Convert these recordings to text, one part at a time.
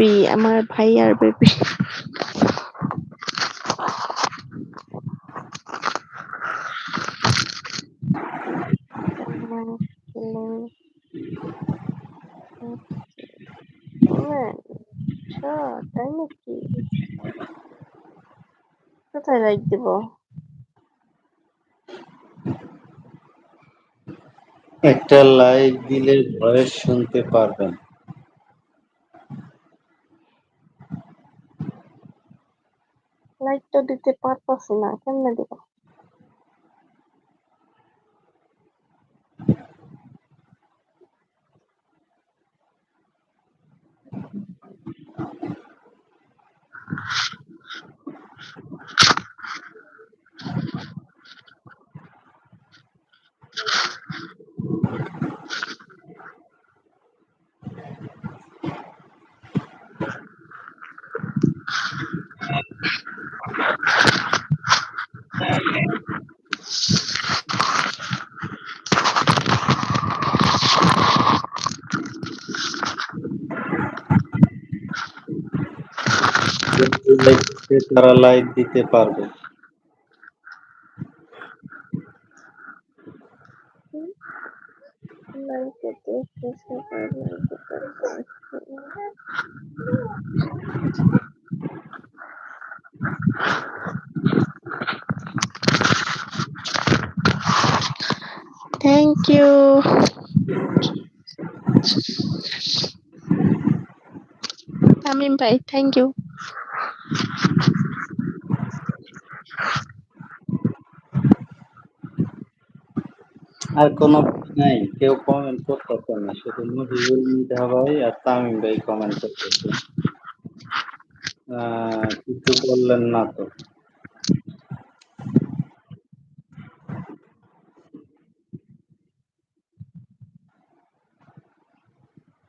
Baby আমার ভাইয়ার baby তাই নাকি কোথায় লাইক দিব একটা লাইক দিলে ভয়েস শুনতে পারবেন। লাইক টা দিতে পারতাছি না কেমনে দিব? তারা লাইক দিতে পারবে লাইক দিতে সবাই লাইক দিতে থ্যাংক আর কোন নাই, কেউ কমেন্ট করতেছে না, শুধু মুজিবুল মিধা ভাই আর তামিম ভাই কমেন্ট করতেছে। কিছু বললেন না তো।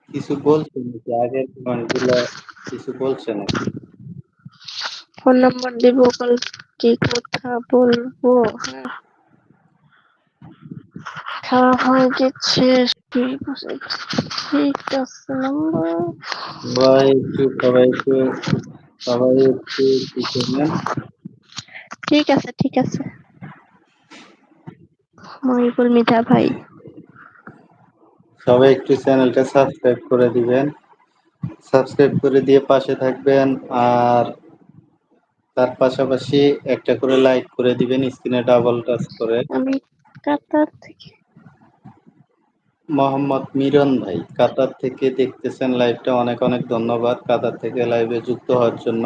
কিছু বলছেন আগের কমেন্টগুলো কিছু বলছে নাকি? ফোন নাম্বার দিব কাল কি কথা বলব। খাওয়া হয়ে গেছে ঠিক আছে ঠিক আছে নাম্বার। সবাই একটু সবাই একটু সবাই একটু ঠিক আছে ঠিক আছে। মহিবুল মিঠা ভাই। সবাই একটু চ্যানেলটা সাবস্ক্রাইব করে দিবেন। সাবস্ক্রাইব করে দিয়ে পাশে থাকবেন আর তার পাশাপাশি একটা করে লাইক করে দিবেন স্ক্রিনে ডাবল টাচ করে। আমি কাতার থেকে। মোহাম্মদ মিরন ভাই কাতার থেকে দেখতেছেন লাইভটা অনেক অনেক ধন্যবাদ। কাতার থেকে লাইভে যুক্ত হওয়ার জন্য।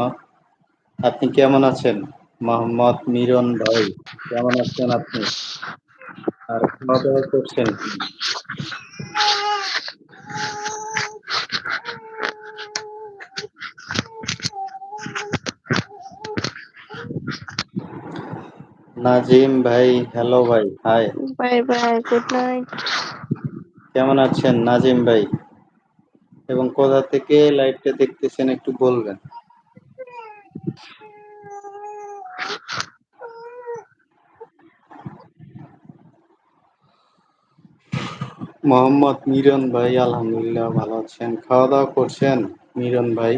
আপনি কেমন আছেন? মোহাম্মদ মিরন ভাই কেমন আছেন আপনি? আর খাওয়া দাওয়া করছেন কি? নাজিম ভাই হ্যালো ভাই hi bye bye good night কেমন আছেন নাজিম ভাই? এবং কোথা থেকে লাইভটা দেখতেছেন একটু বলবেন? মোহাম্মদ মিরন ভাই আলহামদুলিল্লাহ ভালো আছেন। খাওয়া দাওয়া করছেন মিরন ভাই?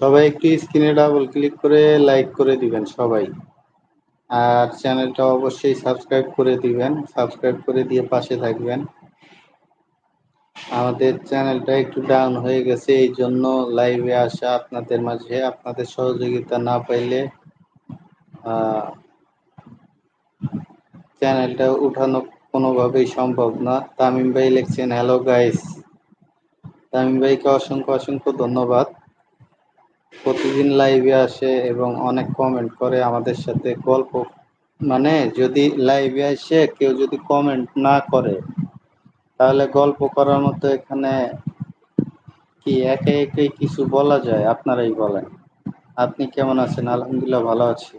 সবাই একটু স্ক্রিনে ডাবল ক্লিক করে লাইক করে দিবেন সবাই। আর চ্যানেলটা অবশ্যই সাবস্ক্রাইব করে দিবেন, সাবস্ক্রাইব করে দিয়ে পাশে থাকবেন। আমাদের চ্যানেলটা একটু ডাউন হয়ে গেছে, এই জন্য লাইভে আসা আপনাদের মাঝে, আপনাদের সহযোগিতা না পাইলে চ্যানেলটা উঠানো কোনোভাবেই সম্ভব না। তামিম ভাই লিখছেন হ্যালো গাইস তামিম ভাইকে অসংখ্য অসংখ্য ধন্যবাদ। প্রতিদিন লাইভে আসে এবং অনেক কমেন্ট করে আমাদের সাথে গল্প। মানে যদি লাইভে আসে, কেউ যদি কমেন্ট না করে, তাহলে গল্প করার মতো এখানে কি একে একে কিছু বলা যায়? আপনারাই বলেন। আপনি কেমন আছেন? আলহামদুলিল্লাহ, ভালো আছি।